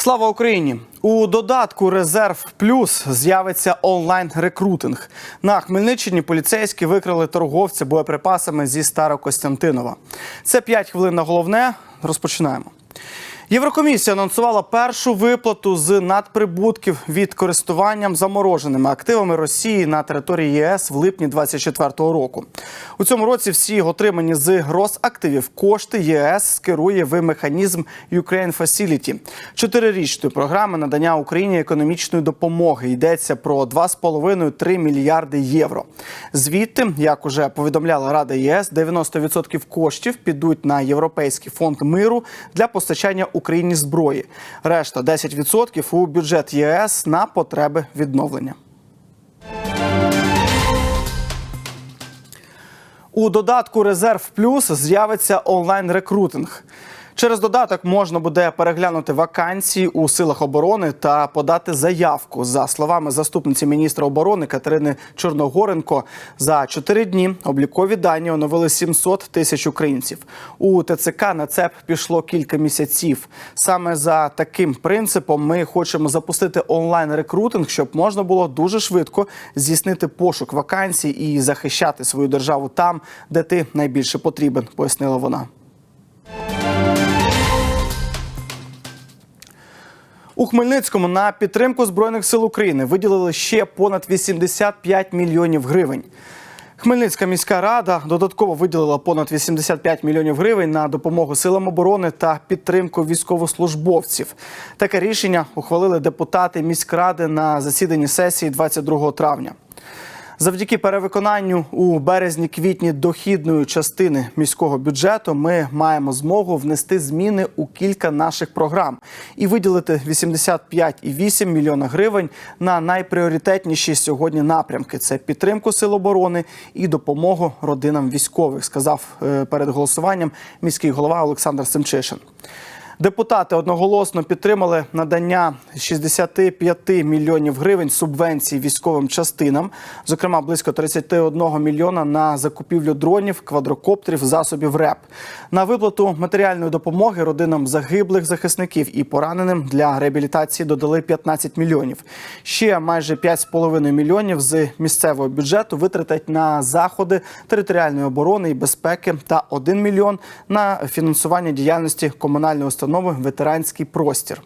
Слава Україні! У додатку Резерв Плюс з'явиться онлайн рекрутинг. На Хмельниччині поліцейські викрили торговця боєприпасами зі Старокостянтинова. Це 5 хвилин на головне. Розпочинаємо. Єврокомісія анонсувала першу виплату з надприбутків від користуванням замороженими активами Росії на території ЄС в липні 2024 року. У цьому році всі отримані з Росактивів кошти ЄС скерує в механізм Ukraine Facility – чотирирічної програми надання Україні економічної допомоги. Йдеться про 2,5-3 мільярди євро. Звідти, як уже повідомляла Рада ЄС, 90% коштів підуть на Європейський фонд миру для постачання Україні зброї. Решта 10% у бюджет ЄС на потреби відновлення. У додатку Резерв Плюс з'явиться онлайн рекрутинг. Через додаток можна буде переглянути вакансії у силах оборони та подати заявку. За словами заступниці міністра оборони Катерини Чорногоренко, за чотири дні облікові дані оновили 700 тисяч українців. У ТЦК на ЦЕП пішло кілька місяців. Саме за таким принципом ми хочемо запустити онлайн рекрутинг, щоб можна було дуже швидко здійснити пошук вакансій і захищати свою державу там, де ти найбільше потрібен, пояснила вона. У Хмельницькому на підтримку збройних сил України виділили ще понад 85 мільйонів гривень. Хмельницька міська рада додатково виділила понад 85 мільйонів гривень на допомогу силам оборони та підтримку військовослужбовців. Таке рішення ухвалили депутати міськради на засіданні сесії 22 травня. Завдяки перевиконанню у березні-квітні дохідної частини міського бюджету ми маємо змогу внести зміни у кілька наших програм і виділити 85,8 мільйона гривень на найпріоритетніші сьогодні напрямки: це підтримку сил оборони і допомогу родинам військових, сказав е, перед голосуванням міський голова Олександр Семчишин. Депутати одноголосно підтримали надання 65 мільйонів гривень субвенцій військовим частинам, зокрема близько 31 мільйона на закупівлю дронів, квадрокоптерів, засобів РЕП, на виплату матеріальної допомоги родинам загиблих захисників і пораненим для реабілітації додали 15 мільйонів. Ще майже 5,5 мільйонів з місцевого бюджету витратять на заходи територіальної оборони і безпеки та 1 мільйон на фінансування діяльності комунальної установи ветеранський простір.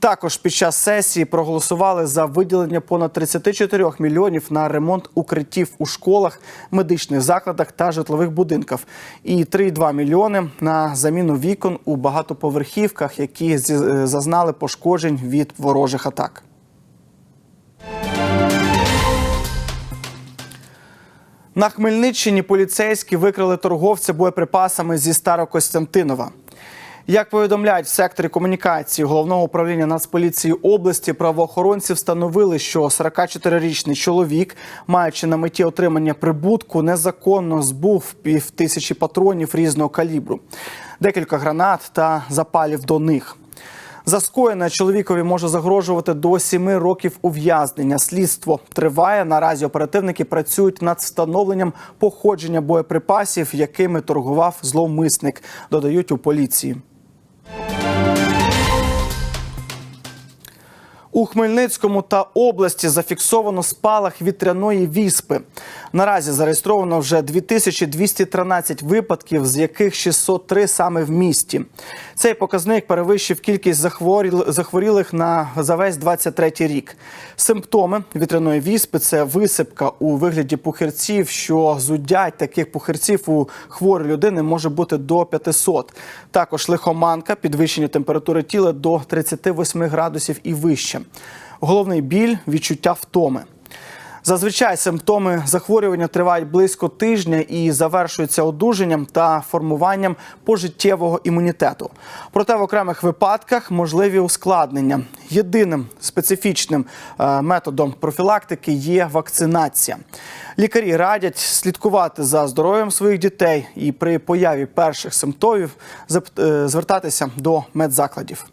Також під час сесії проголосували за виділення понад 34 мільйонів на ремонт укриттів у школах, медичних закладах та житлових будинках, і 3,2 мільйони на заміну вікон у багатоповерхівках, які зазнали пошкоджень від ворожих атак. На Хмельниччині поліцейські викрили торговця боєприпасами зі Старокостянтинова. Як повідомляють в секторі комунікації головного управління Нацполіції області, правоохоронці встановили, що 44-річний чоловік, маючи на меті отримання прибутку, незаконно збув пів тисячі патронів різного калібру, декілька гранат та запалів до них. За скоєне чоловікові може загрожувати до 7 років ув'язнення. Слідство триває. Наразі оперативники працюють над встановленням походження боєприпасів, якими торгував зловмисник. Додають у поліції. Thank you. У Хмельницькому та області зафіксовано спалах вітряної віспи. Наразі зареєстровано вже 2213 випадків, з яких 603 саме в місті. Цей показник перевищив кількість захворіл- захворілих на за весь 23 рік. Симптоми вітряної віспи це висипка у вигляді пухирців, що зудять таких пухирців у хворої людини може бути до 500. Також лихоманка, підвищення температури тіла до 38 градусів і вище. Головний біль відчуття втоми. Зазвичай симптоми захворювання тривають близько тижня і завершуються одужанням та формуванням пожиттєвого імунітету. Проте в окремих випадках можливі ускладнення. Єдиним специфічним е, методом профілактики є вакцинація. Лікарі радять слідкувати за здоров'ям своїх дітей і при появі перших симптомів е, звертатися до медзакладів.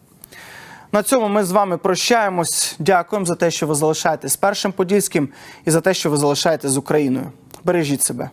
На цьому ми з вами прощаємось. Дякуємо за те, що ви залишаєтесь першим подільським і за те, що ви залишаєтесь з Україною. Бережіть себе.